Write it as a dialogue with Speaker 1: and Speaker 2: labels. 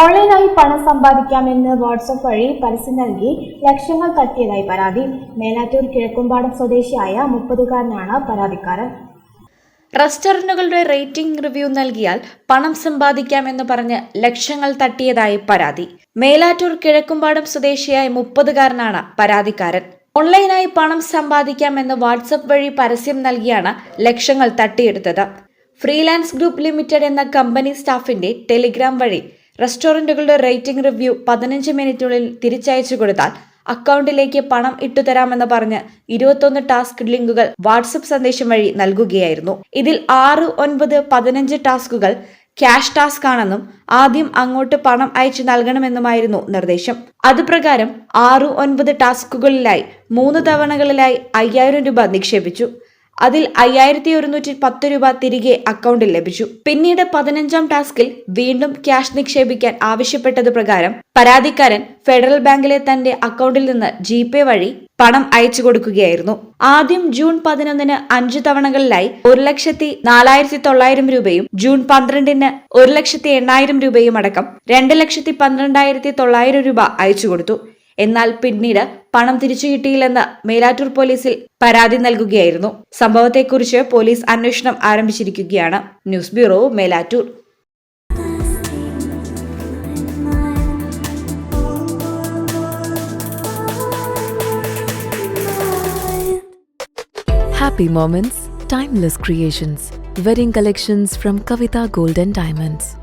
Speaker 1: ഓൺലൈനായി പണം സമ്പാദിക്കാമെന്ന് വാട്സപ്പ് വഴി പരസ്യം നൽകി ലക്ഷങ്ങൾ തട്ടിയതായി പരാതി. മേലാറ്റൂർ കിഴക്കുംപാടം സ്വദേശിയായ മുപ്പതുകാരനാണ് പരാതിക്കാരൻ.
Speaker 2: റെസ്റ്റോറന്റുകളുടെ റേറ്റിംഗ് റിവ്യൂ നൽകിയാൽ പണം സമ്പാദിക്കാമെന്ന് പറഞ്ഞ് ലക്ഷങ്ങൾ തട്ടിയതായി പരാതി. മേലാറ്റൂർ കിഴക്കുംപാടം സ്വദേശിയായ മുപ്പതുകാരനാണ് പരാതിക്കാരൻ. ഓൺലൈനായി പണം സമ്പാദിക്കാമെന്ന് വാട്സപ്പ് വഴി പരസ്യം നൽകിയാണ് ലക്ഷങ്ങൾ തട്ടിയെടുത്തത്. ഫ്രീലാൻസ് ഗ്രൂപ്പ് ലിമിറ്റഡ് എന്ന കമ്പനി സ്റ്റാഫിന്റെ ടെലിഗ്രാം വഴി റെസ്റ്റോറന്റുകളുടെ റേറ്റിംഗ് റിവ്യൂ പതിനഞ്ച് മിനിറ്റിനുള്ളിൽ തിരിച്ചയച്ചു കൊടുത്താൽ അക്കൗണ്ടിലേക്ക് പണം ഇട്ടുതരാമെന്ന് പറഞ്ഞ് ഇരുപത്തൊന്ന് ടാസ്ക് ലിങ്കുകൾ വാട്സപ്പ് സന്ദേശം വഴി നൽകുകയായിരുന്നു. ഇതിൽ ആറ് ഒൻപത് പതിനഞ്ച് ടാസ്കുകൾ ക്യാഷ് ടാസ്ക് ആണെന്നും ആദ്യം അങ്ങോട്ട് പണം അയച്ചു നൽകണമെന്നുമായിരുന്നു നിർദ്ദേശം. അതുപ്രകാരം ആറു ഒൻപത് ടാസ്കുകളിലായി മൂന്ന് തവണകളിലായി അയ്യായിരം രൂപ നിക്ഷേപിച്ചു. അതിൽ അയ്യായിരത്തി ഒരുന്നൂറ്റി പത്ത് രൂപ തിരികെ അക്കൗണ്ടിൽ ലഭിച്ചു. പിന്നീട് പതിനഞ്ചാം ടാസ്കിൽ വീണ്ടും ക്യാഷ് നിക്ഷേപിക്കാൻ ആവശ്യപ്പെട്ടത് പ്രകാരം പരാതിക്കാരൻ ഫെഡറൽ ബാങ്കിലെ തന്റെ അക്കൗണ്ടിൽ നിന്ന് ജിപേ വഴി പണം അയച്ചു കൊടുക്കുകയായിരുന്നു. ആദ്യം ജൂൺ പതിനൊന്നിന് അഞ്ചു തവണകളിലായി ഒരു ലക്ഷത്തി നാലായിരത്തി തൊള്ളായിരം രൂപയും ജൂൺ പന്ത്രണ്ടിന് ഒരു ലക്ഷത്തി എണ്ണായിരം രൂപയും അടക്കം രണ്ട് ലക്ഷത്തി പന്ത്രണ്ടായിരത്തി തൊള്ളായിരം രൂപ അയച്ചു കൊടുത്തു. എന്നാൽ പിന്നീട് പണം തിരിച്ചു കിട്ടിയില്ലെന്ന് മേലാറ്റൂർ പോലീസിൽ പരാതി നൽകുകയായിരുന്നു സംഭവത്തെക്കുറിച്ച് പോലീസ് അന്വേഷണം ആരംഭിച്ചിരിക്കുകയാണ് news bureau Melattur
Speaker 3: Happy moments, timeless creations. Wedding collections from Kavita Gold and Diamonds.